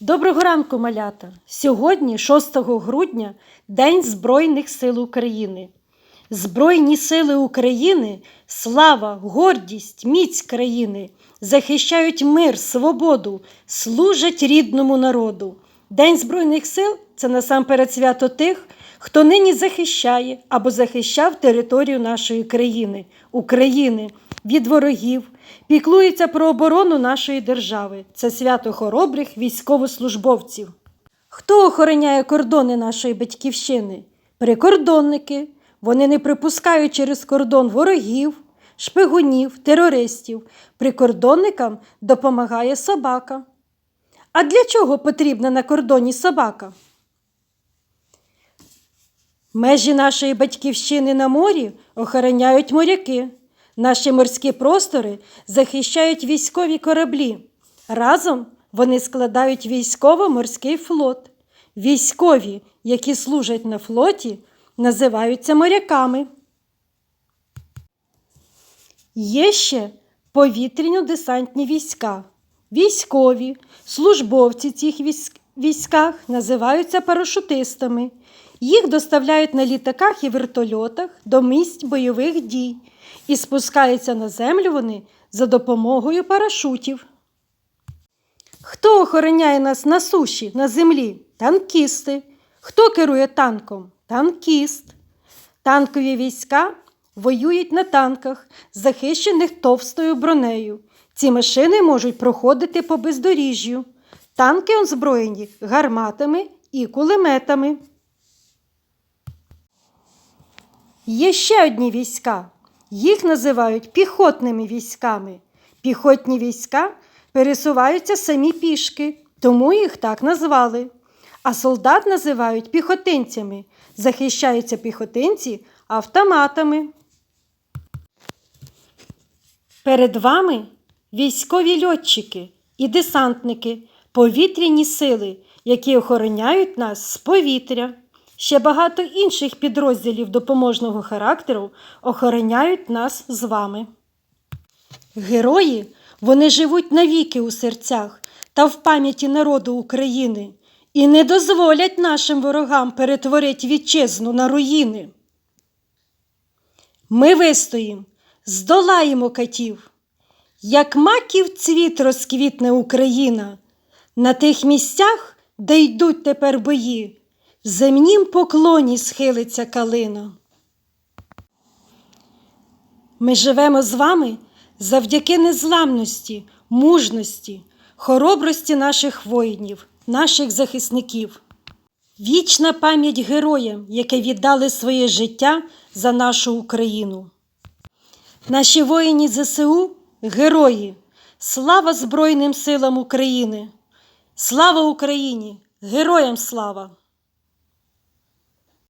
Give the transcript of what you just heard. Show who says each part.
Speaker 1: Доброго ранку, малята! Сьогодні, 6 грудня, День Збройних сил України. Збройні сили України, слава, гордість, міць країни захищають мир, свободу, служать рідному народу. День Збройних сил це насамперед свято тих, хто нині захищає або захищав територію нашої країни, України від ворогів, піклується про оборону нашої держави. Це свято хоробрих військовослужбовців. Хто охороняє кордони нашої батьківщини? Прикордонники. Вони не припускають через кордон ворогів, шпигунів, терористів. Прикордонникам допомагає собака. А для чого потрібна на кордоні собака? Межі нашої батьківщини на морі охороняють моряки. Наші морські простори захищають військові кораблі. Разом вони складають військово-морський флот. Військові, які служать на флоті, називаються моряками. Є ще повітряно-десантні війська. Військові, службовці цих військах називаються парашутистами. Їх доставляють на літаках і вертольотах до місць бойових дій і спускаються на землю вони за допомогою парашутів. Хто охороняє нас на суші, на землі? Танкісти. Хто керує танком? Танкіст. Танкові війська воюють на танках, захищених товстою бронею. Ці машини можуть проходити по бездоріжжю. Танки озброєні гарматами і кулеметами. Є ще одні війська. Їх називають піхотними військами. Піхотні війська пересуваються самі пішки, тому їх так назвали. А солдат називають піхотинцями. Захищаються піхотинці автоматами. Перед вами військові льотчики і десантники, повітряні сили, які охороняють нас з повітря. Ще багато інших підрозділів допоможного характеру охороняють нас з вами. Герої вони живуть навіки у серцях та в пам'яті народу України і не дозволять нашим ворогам перетворити вітчизну на руїни. Ми вистоїм, здолаємо катів, як маків цвіт розквітне Україна, на тих місцях, де йдуть тепер бої, земнім поклоні схилиться калина. Ми живемо з вами завдяки незламності, мужності, хоробрості наших воїнів, наших захисників. Вічна пам'ять героям, які віддали своє життя за нашу Україну. Наші воїні ЗСУ герої. Слава Збройним силам України! Слава Україні! Героям слава!